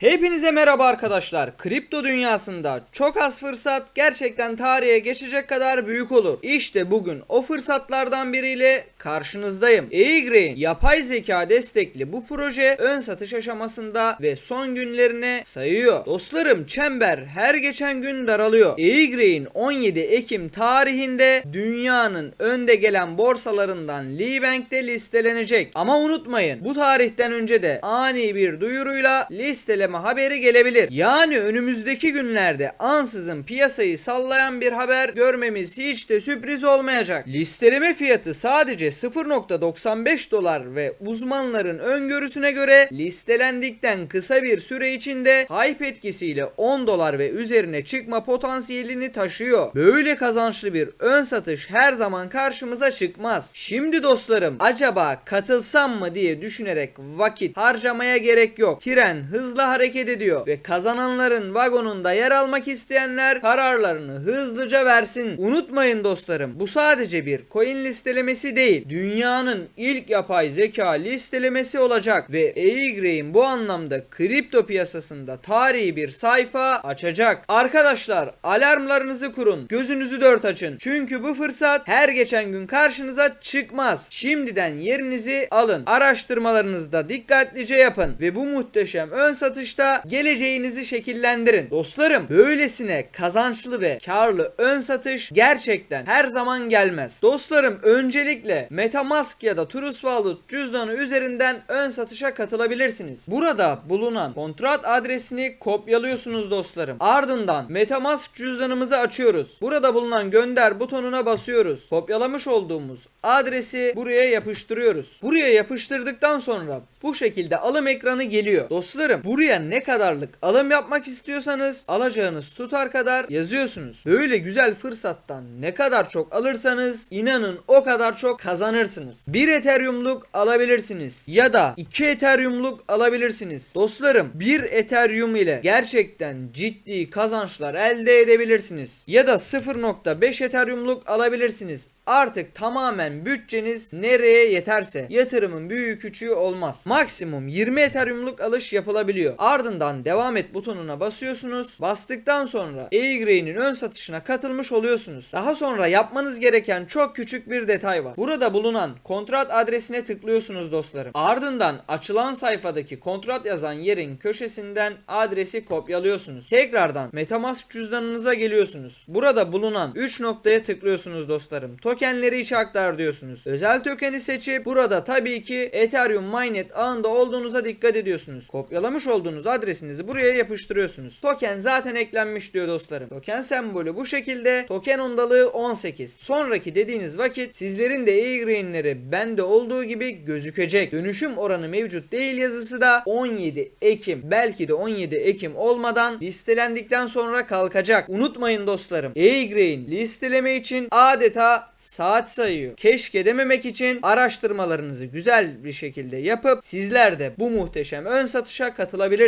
Hepinize merhaba arkadaşlar. Kripto dünyasında çok az fırsat gerçekten tarihe geçecek kadar büyük olur. İşte bugün o fırsatlardan biriyle karşınızdayım. E-Grain yapay zeka destekli bu proje ön satış aşamasında ve son günlerine sayıyor. Dostlarım çember her geçen gün daralıyor. E-Grain 17 Ekim tarihinde dünyanın önde gelen borsalarından Libank'te listelenecek. Ama unutmayın bu tarihten önce de ani bir duyuruyla listeleme haberi gelebilir. Yani önümüzdeki günlerde ansızın piyasayı sallayan bir haber görmemiz hiç de sürpriz olmayacak. Listeleme fiyatı sadece 0.95 dolar ve uzmanların öngörüsüne göre listelendikten kısa bir süre içinde hype etkisiyle 10 dolar ve üzerine çıkma potansiyelini taşıyor. Böyle kazançlı bir ön satış her zaman karşımıza çıkmaz. Şimdi dostlarım acaba katılsam mı diye düşünerek vakit harcamaya gerek yok. Tren hızla hareket ediyor ve kazananların vagonunda yer almak isteyenler kararlarını hızlıca versin. Unutmayın dostlarım bu sadece bir coin listelemesi değil. Dünyanın ilk yapay zeka listelemesi olacak ve E-Grain bu anlamda kripto piyasasında tarihi bir sayfa açacak. Arkadaşlar alarmlarınızı kurun. Gözünüzü dört açın. Çünkü bu fırsat her geçen gün karşınıza çıkmaz. Şimdiden yerinizi alın. Araştırmalarınızı da dikkatlice yapın ve bu muhteşem ön satışta geleceğinizi şekillendirin. Dostlarım böylesine kazançlı ve karlı ön satış gerçekten her zaman gelmez. Dostlarım öncelikle Metamask ya da Trust Wallet cüzdanı üzerinden ön satışa katılabilirsiniz. Burada bulunan kontrat adresini kopyalıyorsunuz dostlarım. Ardından Metamask cüzdanımızı açıyoruz. Burada bulunan gönder butonuna basıyoruz. Kopyalamış olduğumuz adresi buraya yapıştırıyoruz. Buraya yapıştırdıktan sonra bu şekilde alım ekranı geliyor. Dostlarım buraya ne kadarlık alım yapmak istiyorsanız alacağınız tutar kadar yazıyorsunuz. Böyle güzel fırsattan ne kadar çok alırsanız inanın o kadar çok kazanırsınız. 1 Ethereum'luk alabilirsiniz ya da 2 Ethereum'luk alabilirsiniz. Dostlarım 1 Ethereum ile gerçekten ciddi kazançlar elde edebilirsiniz. Ya da 0.5 Ethereum'luk alabilirsiniz. Artık tamamen bütçeniz nereye yeterse yatırımın büyüğü küçüğü olmaz. Maksimum 20 Ethereum'luk alış yapılabiliyor. Ardından devam et butonuna basıyorsunuz. Bastıktan sonra E-Grain'in ön satışına katılmış oluyorsunuz. Daha sonra yapmanız gereken çok küçük bir detay var. Burada bulunan kontrat adresine tıklıyorsunuz dostlarım. Ardından açılan sayfadaki kontrat yazan yerin köşesinden adresi kopyalıyorsunuz. Tekrardan Metamask cüzdanınıza geliyorsunuz. Burada bulunan 3 noktaya tıklıyorsunuz dostlarım. Tokenleri içe aktar diyorsunuz. Özel tokeni seçip burada tabii ki Ethereum Mainnet ağında olduğunuza dikkat ediyorsunuz. Kopyalamış olduğunuz adresinizi buraya yapıştırıyorsunuz. Token zaten eklenmiş diyor dostlarım. Token sembolü bu şekilde. Token ondalığı 18. Sonraki dediğiniz vakit sizlerin de e-grainleri bende olduğu gibi gözükecek. Dönüşüm oranı mevcut değil yazısı da 17 Ekim belki de 17 Ekim olmadan listelendikten sonra kalkacak. Unutmayın dostlarım. E-grain listeleme için adeta saat sayıyor. Keşke dememek için araştırmalarınızı güzel bir şekilde yapıp sizler de bu muhteşem ön satışa katılabilirsiniz.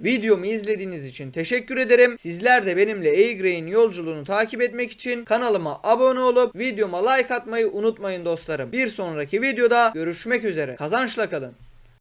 Videomu izlediğiniz için teşekkür ederim. Sizler de benimle E-Grain yolculuğunu takip etmek için kanalıma abone olup videoma like atmayı unutmayın dostlarım. Bir sonraki videoda görüşmek üzere. Kazançla kalın.